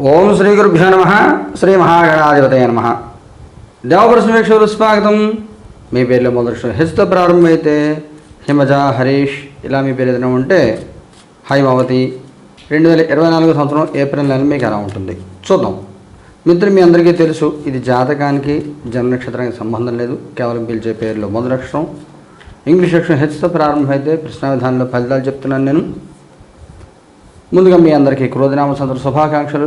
ఓం శ్రీ గురుభ్యో నమ. శ్రీ మహాగణాధిపతయ నమ. దేవప్రశ్నవేక్షలు స్వాగతం. మీ పేర్లో మొదటి హెచ్తో ప్రారంభమైతే హిమజ హరీష్. ఇలా మీ పేరు ఏదైనా ఉంటే హైమావతి రెండు వేల ఇరవై నాలుగు సంవత్సరం ఏప్రిల్ నెల మీకు ఎలా ఉంటుంది? చూద్దాం. మిత్రులు మీ అందరికీ తెలుసు ఇది జాతకానికి జన్మ నక్షత్రానికి సంబంధం లేదు. కేవలం పిలిచే పేరులో మొదటి అక్షరం ఇంగ్లీష్ అక్షరం హెచ్తో ప్రారంభమైతే ప్రశ్న విధానంలో ఫలితాలు చెప్తున్నాను నేను. ముందుగా మీ అందరికీ క్రోధనామ సందర శుభాకాంక్షలు.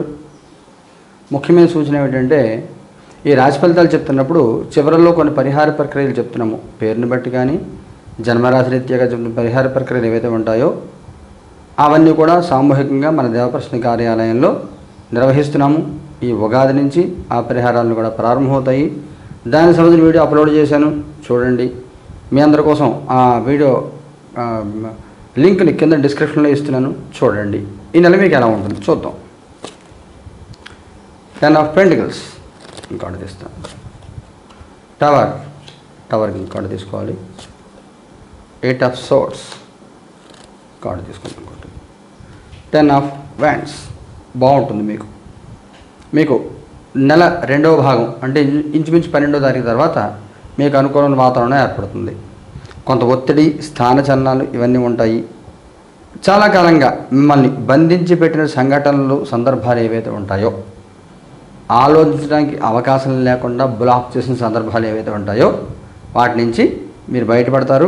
ముఖ్యమైన సూచన ఏమిటంటే ఈ రాశి ఫలితాలు చెప్తున్నప్పుడు చివరలో కొన్ని పరిహార ప్రక్రియలు చెప్తున్నాము. పేరుని బట్టి కానీ జన్మరాశి రీత్యాగా చెప్తున్న పరిహార ప్రక్రియలు ఏవైతే ఉంటాయో అవన్నీ కూడా సామూహికంగా మన దేవప్రశ్న కార్యాలయంలో నిర్వహిస్తున్నాము. ఈ ఉగాది నుంచి ఆ పరిహారాలను కూడా ప్రారంభమవుతాయి. దానికి సంబంధించిన వీడియో అప్లోడ్ చేశాను. చూడండి. మీ అందరి కోసం ఆ వీడియో లింక్ని కింద డిస్క్రిప్షన్లో ఇస్తున్నాను. చూడండి. ఈ నెల మీకు ఎలా ఉంటుంది? చూద్దాం. టెన్ ఆఫ్ పెంటికల్స్ ఇంకోటి తీస్తాను టవర్ టవర్కి ఇంకోటి తీసుకోవాలి. ఎయిట్ ఆఫ్ సోర్స్ కార్డు తీసుకుంటాం ఇంకోటి. టెన్ ఆఫ్ వ్యాండ్స్ బాగుంటుంది మీకు. మీకు నెల రెండవ భాగం అంటే ఇంచుమించు పన్నెండో తారీఖు తర్వాత మీకు అనుకూలమైన వాతావరణం ఏర్పడుతుంది. కొంత ఒత్తిడి స్థాన చలనాలు ఇవన్నీ ఉంటాయి. చాలా కాలంగా మిమ్మల్ని బంధించి పెట్టిన సంఘటనలు సందర్భాలు ఏవైతే ఉంటాయో ఆలోచించడానికి అవకాశం లేకుండా బ్లాక్ చేసిన సందర్భాలు ఏవైతే ఉంటాయో వాటి నుంచి మీరు బయటపడతారు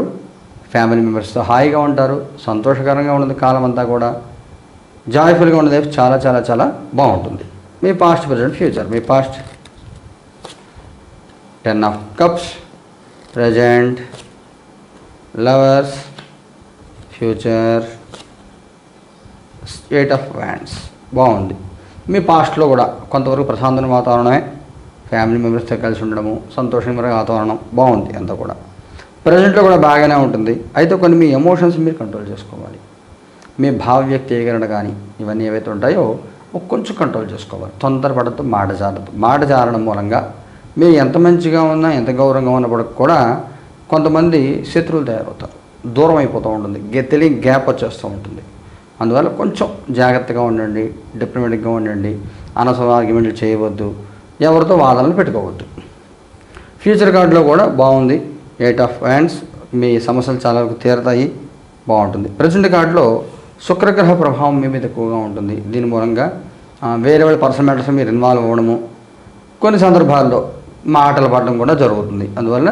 ఫ్యామిలీ మెంబర్స్తో హాయిగా ఉంటారు సంతోషకరంగా ఉన్నది కాలం అంతా కూడా జాయ్ఫుల్గా ఉన్నది చాలా చాలా చాలా బాగుంటుంది. మీ past present future me past. Ten of cups present lovers future. Eight of wands బాగుంది. మీ పాస్ట్లో కూడా కొంతవరకు ప్రశాంతమైన వాతావరణమే ఫ్యామిలీ మెంబర్స్తో కలిసి ఉండడము సంతోషకరమైన వాతావరణం బాగుంది అంతా కూడా. ప్రజెంట్లో కూడా బాగానే ఉంటుంది. అయితే కొన్ని మీ ఎమోషన్స్ మీరు కంట్రోల్ చేసుకోవాలి. మీ భావ వ్యక్తీకరణ కానీ ఇవన్నీ ఏవైతే ఉంటాయో కొంచెం కంట్రోల్ చేసుకోవాలి. తొందరపడద్దు మాట జారద్దు. మాట జారడం మూలంగా మీరు ఎంత మంచిగా ఉన్నా ఎంత గౌరవంగా ఉన్నప్పటికి కూడా కొంతమంది శత్రువులు తయారవుతారు. దూరం అయిపోతూ ఉంటుంది. గె- గ్యాప్ వచ్చేస్తూ ఉంటుంది. అందువల్ల కొంచెం జాగ్రత్తగా ఉండండి డిప్లొమాటిక్గా ఉండండి అనవసర ఆర్గ్యుమెంట్లు చేయవద్దు ఎవరితో వాదనలు పెట్టుకోవద్దు. ఫ్యూచర్ కార్డులో కూడా బాగుంది. ఎయిట్ ఆఫ్ హ్యాండ్స్ మీ సమస్యలు చాలా వరకు తీరతాయి బాగుంటుంది. ప్రజెంట్ కార్డులో శుక్రగ్రహ ప్రభావం మీ మీద ఎక్కువగా ఉంటుంది. దీని మూలంగా వేరే వాళ్ళ పర్సనల్ మ్యాటర్స్ మీరు ఇన్వాల్వ్ అవ్వడము కొన్ని సందర్భాల్లో మాటలు పడడం కూడా జరుగుతుంది. అందువల్ల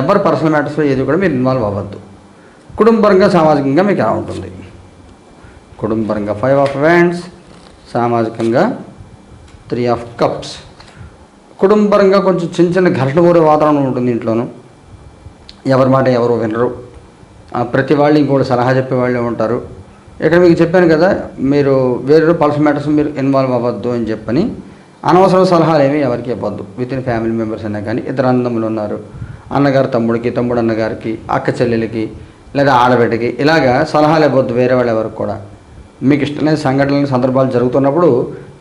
ఎవరి పర్సనల్ మ్యాటర్స్లో ఏది కూడా మీరు ఇన్వాల్వ్ అవ్వద్దు. కుటుంబపరంగా సామాజికంగా మీకు ఎలా ఉంటుంది? కుటుంబపరంగా ఫైవ్ ఆఫ్ వ్యాండ్స్ సామాజికంగా త్రీ ఆఫ్ కప్స్ కుటుంబపరంగా కొంచెం చిన్న చిన్న ఘర్షణ కూడే వాతావరణం ఉంటుంది ఇంట్లోనూ. ఎవరి మాట ఎవరు వినరు. ప్రతి వాళ్ళు ఇంకోటి సలహా చెప్పే వాళ్ళే ఉంటారు. ఇక్కడ మీకు చెప్పాను కదా మీరు వేరే పల్స్ మ్యాటర్స్ మీరు ఇన్వాల్వ్ అవ్వద్దు అని చెప్పని అనవసర సలహాలు ఏమీ ఎవరికి ఇవ్వద్దు. విత్ ఇన్ ఫ్యామిలీ మెంబర్స్ అయినా కానీ ఇద్దరు అందములు ఉన్నారు. అన్నగారు తమ్ముడికి తమ్ముడు అన్నగారికి అక్క చెల్లెలకి లేదా ఆడబిడ్డకి ఇలాగా సలహాలు ఇవ్వద్దు వేరే వాళ్ళు ఎవరికి కూడా. మీకు ఇష్టమైన సంఘటనలు సందర్భాలు జరుగుతున్నప్పుడు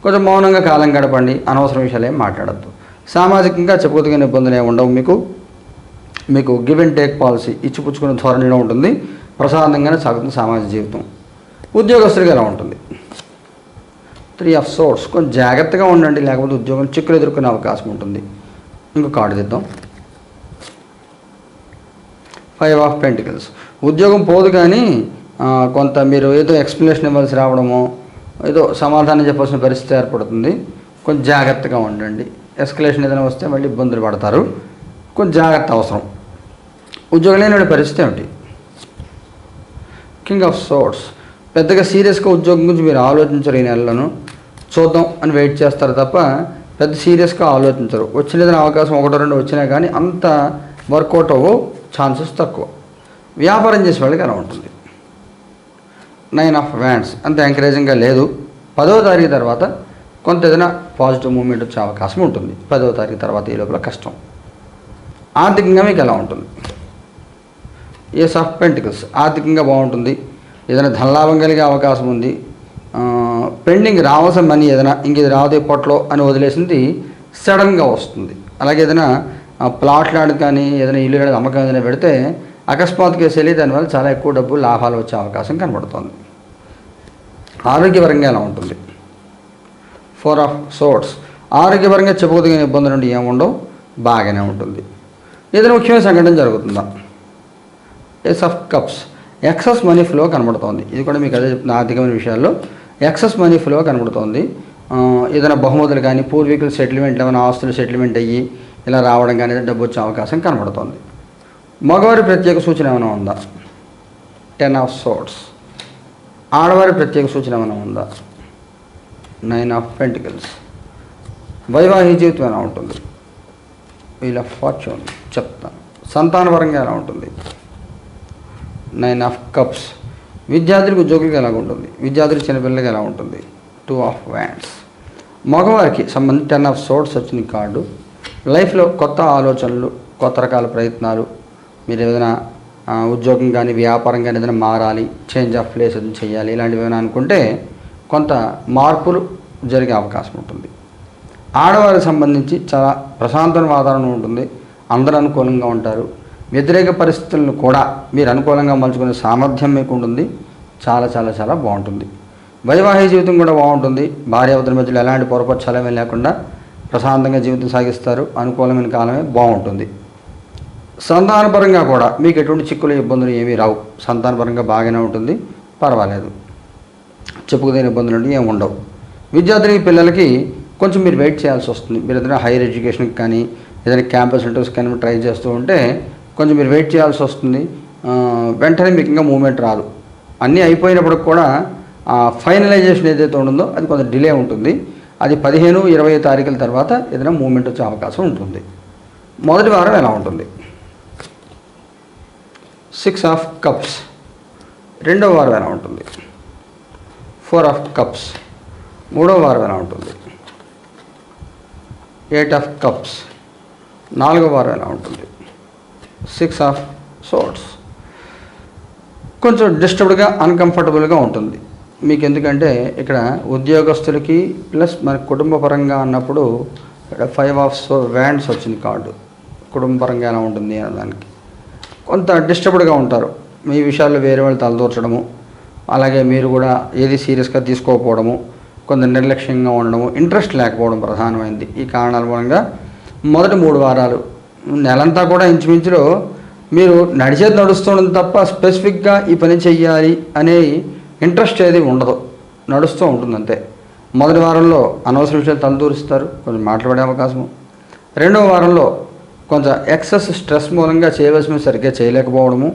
కొంచెం మౌనంగా కాలం గడపండి అనవసర విషయాలు ఏం మాట్లాడద్దు. సామాజికంగా చెప్పుకోదగిన ఇబ్బందులు ఏమి ఉండవు మీకు. మీకు గివ్ అండ్ టేక్ పాలసీ ఇచ్చిపుచ్చుకునే ధోరణిలో ఉంటుంది. ప్రశాంతంగానే సాగుతుంది సామాజిక జీవితం. ఉద్యోగస్తుడిగా ఎలా ఉంటుంది? త్రీ ఆఫ్ సోర్స్ కొంచెం జాగ్రత్తగా ఉండండి లేకపోతే ఉద్యోగం చిక్కులు ఎదుర్కొనే అవకాశం ఉంటుంది. ఇంకో కార్డు దిద్దాం ఫైవ్ ఆఫ్ పెంటికల్స్ ఉద్యోగం పోదు కానీ కొంత మీరు ఏదో ఎక్స్ప్లెనేషన్ ఇవ్వాల్సి రావడమో ఏదో సమాధానం చెప్పాల్సిన పరిస్థితి ఏర్పడుతుంది. కొంచెం జాగ్రత్తగా ఉండండి. ఎస్కలేషన్ ఏదైనా వస్తే మళ్ళీ ఇబ్బందులు పడతారు. కొంచెం జాగ్రత్త అవసరం. ఉద్యోగం లేని పరిస్థితి ఏమిటి? కింగ్ ఆఫ్ సోర్ట్స్ పెద్దగా సీరియస్గా ఉద్యోగం గురించి మీరు ఆలోచించరు ఈ నెలలను. చూద్దాం అని వెయిట్ చేస్తారు తప్ప పెద్ద సీరియస్గా ఆలోచించరు. వచ్చిన అవకాశం ఒకటో రెండు వచ్చినా కానీ అంత వర్కౌట్ అవ్వు ఛాన్సెస్ తక్కువ. వ్యాపారం చేసే వాళ్ళకి అలా ఉంటుంది. నైన్ ఆఫ్ వ్యాండ్స్ అంత ఎంకరేజింగ్గా లేదు. పదో తారీఖు తర్వాత కొంత ఏదైనా పాజిటివ్ మూమెంట్ వచ్చే అవకాశం ఉంటుంది. పదవ తారీఖు తర్వాత ఈ లోపల కష్టం. ఆర్థికంగా మీకు ఎలా ఉంటుంది? ఏ ఆఫ్ పెంటికల్స్ ఆర్థికంగా బాగుంటుంది. ఏదైనా ధనలాభం కలిగే అవకాశం ఉంది. పెండింగ్ రావాల్సిన మనీ ఏదైనా ఇంక ఇది రాదు ఇప్పట్లో అని వదిలేసింది సడన్గా వస్తుంది. అలాగే ఏదైనా ప్లాట్ ప్లాట్లు కానీ ఏదైనా ఇల్లు కానీ అమ్మకం ఏదైనా పెడితే అకస్మాత్ కేసు వెళ్ళి దానివల్ల చాలా ఎక్కువ డబ్బు లాభాలు వచ్చే అవకాశం కనబడుతుంది. ఆరోగ్యపరంగా ఎలా ఉంటుంది. ఫోర్ ఆఫ్ సోర్ట్స్ ఆరోగ్యపరంగా చెప్పుకోదగిన ఇబ్బందులు నుండి ఏముండవు బాగానే ఉంటుంది. ఏదైనా ముఖ్యమైన సంఘటన జరుగుతుందా? Ace of cups excess money flow కనబడుతోంది. ఇది కూడా మీకు అదే చెప్తున్న ఆర్థికమైన విషయాల్లో. ఎక్సెస్ మనీ ఫ్లో కనబడుతోంది. ఏదైనా బహుమతులు కానీ పూర్వీకుల సెటిల్మెంట్ ఏమైనా ఆస్తులు సెటిల్మెంట్ అయ్యి ఇలా రావడం కానీ డబ్బు వచ్చే అవకాశం కనబడుతోంది. మగవారి ప్రత్యేక సూచన ఏమైనా ఉందా? టెన్ ఆఫ్ సోర్ట్స్ ఆడవారి ప్రత్యేక సూచన ఏమైనా ఉందా? నైన్ ఆఫ్ పెంటికల్స్ వైవాహిక జీవితం ఎలా ఉంటుంది? వీల్ ఆఫ్ ఫార్చ్యూన్ చెప్తాను సంతానపరంగా ఎలా ఉంటుంది? నైన్ ఆఫ్ కప్స్ విద్యార్థులకు ఉద్యోగులకు ఎలా ఉంటుంది? విద్యార్థులకు చిన్నపిల్లలకి ఎలా ఉంటుంది? టూ ఆఫ్ వ్యాండ్స్ మగవారికి సంబంధించి టెన్ ఆఫ్ సోర్ట్స్ వచ్చిన కార్డు లైఫ్లో కొత్త ఆలోచనలు కొత్త రకాల ప్రయత్నాలు. మీరు ఏదైనా ఉద్యోగం కానీ వ్యాపారం కానీ ఏదైనా మారాలి చేంజ్ ఆఫ్ ప్లేస్ ఏదైనా చేయాలి ఇలాంటివి ఏమైనా అనుకుంటే కొంత మార్పులు జరిగే అవకాశం ఉంటుంది. ఆడవారికి సంబంధించి చాలా ప్రశాంతమైన వాతావరణం ఉంటుంది. అందరూ అనుకూలంగా ఉంటారు. వ్యతిరేక పరిస్థితులను కూడా మీరు అనుకూలంగా మలుచుకునే సామర్థ్యం మీకు ఉంటుంది. చాలా చాలా చాలా బాగుంటుంది. వైవాహిక జీవితం కూడా బాగుంటుంది. భార్యావతుల మధ్యలో ఎలాంటి పొరపక్షాలేమీ లేకుండా ప్రశాంతంగా జీవితం సాగిస్తారు. అనుకూలమైన కాలమే బాగుంటుంది. సంతానపరంగా కూడా మీకు ఎటువంటి చిక్కులు ఇబ్బందులు ఏమీ రావు. సంతానపరంగా బాగానే ఉంటుంది. పర్వాలేదు. చెప్పుకునే ఇబ్బందులు అంటే ఏమి ఉండవు. విద్యార్థిని పిల్లలకి కొంచెం మీరు వెయిట్ చేయాల్సి వస్తుంది. మీరు ఏదైనా హైయర్ ఎడ్యుకేషన్కి కానీ ఏదైనా క్యాంపస్ ఇంటర్వ్యూస్ కానీ ట్రై చేస్తూ ఉంటే కొంచెం మీరు వెయిట్ చేయాల్సి వస్తుంది. వెంటనే మీకు ఇంకా మూమెంట్ రాదు. అన్నీ అయిపోయినప్పుడు కూడా ఫైనలైజేషన్ ఏదైతే ఉంటుందో అది కొంచెం డిలే ఉంటుంది. అది పదిహేను ఇరవై తారీఖుల తర్వాత ఏదైనా మూమెంట్ వచ్చే అవకాశం ఉంటుంది. మొదటి వారం ఎలా ఉంటుంది? సిక్స్ ఆఫ్ కప్స్ రెండవ వారం ఎలా ఉంటుంది. ఫోర్ ఆఫ్ కప్స్ మూడవ వారం ఎలా ఉంటుంది. ఎయిట్ ఆఫ్ కప్స్ నాలుగవ వారం ఎలా ఉంటుంది. సిక్స్ ఆఫ్ సోట్స్ కొంచెం డిస్టర్బ్డ్గా అన్కంఫర్టబుల్గా ఉంటుంది. మీకు ఎందుకంటే ఇక్కడ ఉద్యోగస్తులకి ప్లస్ మన కుటుంబ పరంగా అన్నప్పుడు ఇక్కడ ఫైవ్ ఆఫ్ సో వ్యాండ్స్ వచ్చింది కార్డు కుటుంబ పరంగా ఎలా ఉంటుంది అనే దానికి. కొంత డిస్టర్బ్డ్గా ఉంటారు. మీ విషయాల్లో వేరే వాళ్ళు తలదూర్చడము అలాగే మీరు కూడా ఏది సీరియస్గా తీసుకోకపోవడము కొంత నిర్లక్ష్యంగా ఉండడము ఇంట్రెస్ట్ లేకపోవడం ప్రధానమైంది. ఈ కారణాల మూలంగా మొదటి మూడు వారాలు నెలంతా కూడా ఇంచుమించులో మీరు నడిచేది నడుస్తుండదు తప్ప స్పెసిఫిక్గా ఈ పని చెయ్యాలి అనే ఇంట్రెస్ట్ ఏది ఉండదు. నడుస్తూ ఉంటుంది అంతే మొదటి వారంలో అనవసర విషయాలు తలదూరుస్తారు. కొంచెం మాట్లాడే అవకాశము. రెండవ వారంలో కొంచెం ఎక్సెస్ స్ట్రెస్ మూలంగా చేయవలసిన సరిగ్గా చేయలేకపోవడము.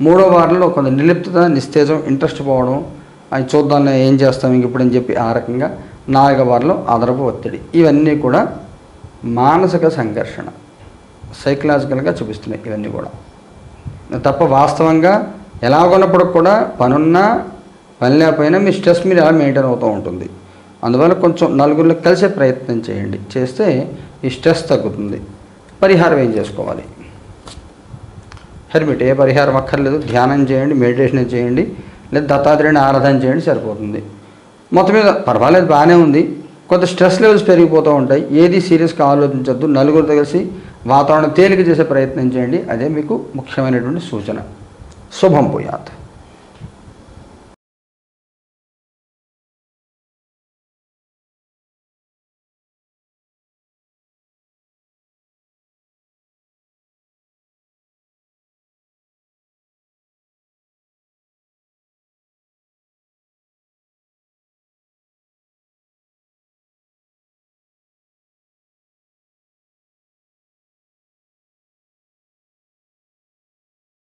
మూడో వారంలో కొంత నిలిప్తత నిస్తేజం ఇంట్రెస్ట్ పోవడం. అది చూద్దాం ఏం చేస్తాం ఇంక ఇప్పుడు అని చెప్పి ఆ రకంగా నాలుగో వారంలో అదనపు ఒత్తిడి. ఇవన్నీ కూడా మానసిక సంఘర్షణ. సైకలాజికల్గా చూపిస్తున్నాయి ఇవన్నీ కూడా. తప్ప వాస్తవంగా ఎలాగొన్నప్పుడు కూడా పనున్నా పని లేకపోయినా మీ స్ట్రెస్ మీరు ఎలా మెయింటైన్ అవుతూ ఉంటుంది. అందువల్ల కొంచెం నలుగురిలో కలిసే ప్రయత్నం చేయండి. చేస్తే ఈ స్ట్రెస్ తగ్గుతుంది. పరిహారం ఏం చేసుకోవాలి? హెర్మిట్ ఏ పరిహారం అక్కర్లేదు. ధ్యానం చేయండి మెడిటేషన్ చేయండి లేదా దత్తాత్రేయుని ఆరాధన చేయండి సరిపోతుంది. మొత్తం మీద పర్వాలేదు బాగానే ఉంది. కొంత స్ట్రెస్ లెవెల్స్ పెరిగిపోతూ ఉంటాయి. ఏది సీరియస్గా ఆలోచించద్దు. నలుగురితో కలిసి వాతావరణం తేలిక చేసే ప్రయత్నం చేయండి. అదే మీకు ముఖ్యమైనటువంటి సూచన. శుభం పోయాత్